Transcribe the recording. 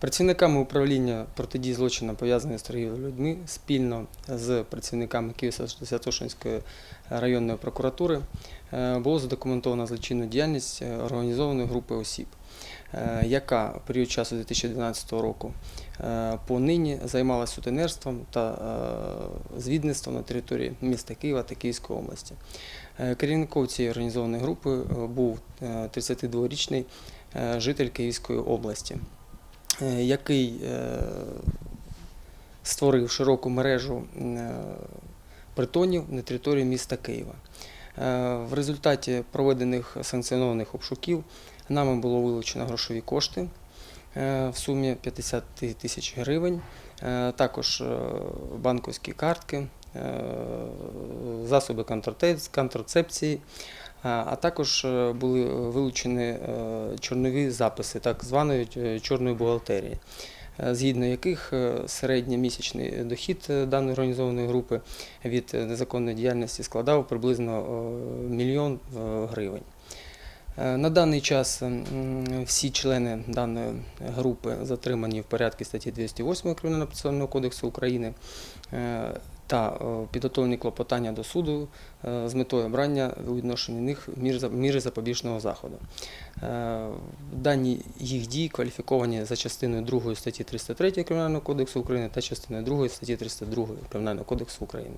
Працівниками управління протидії злочинам пов'язаних з торгівлею людьми спільно з працівниками Києво-Святошинської районної прокуратури е, було задокументовано злочинну діяльність е, організованої групи осіб, е, яка в період часу 2012 року е, по займалася сутенерством та звідництвом на території міста Києва та Київської області. Керівником цієї організованої групи був е, 32-річний е, житель Київської області який е, створив широку мережу е, притонів на території міста Києва. Е, В результаті проведених санкціонованих обшуків нами було вилучено грошові кошти е, в сумі 50 тисяч гривень, е, також е, банківські картки, е, засоби контрацеп- контрацепції, а а також е, були вилучені е, чорнові записи так званої е, чорної бухгалтерії, е, згідно яких е, середньомісячний дохід е, даної організованої групи від е, незаконної діяльності складав приблизно е, мільйон е, гривень. Е, На даний час всі члени даної групи затримані в порядку статті 208 Кримінального процесуального кодексу України е, та е, підготовлені клопотання до суду е, з метою обрання у відношенні них міри запобіжного заходу. Е, Дані їх дії кваліфіковані за частиною 2 статті 303 Кримінального кодексу України та частиною 2 статті 302 Кримінального кодексу України.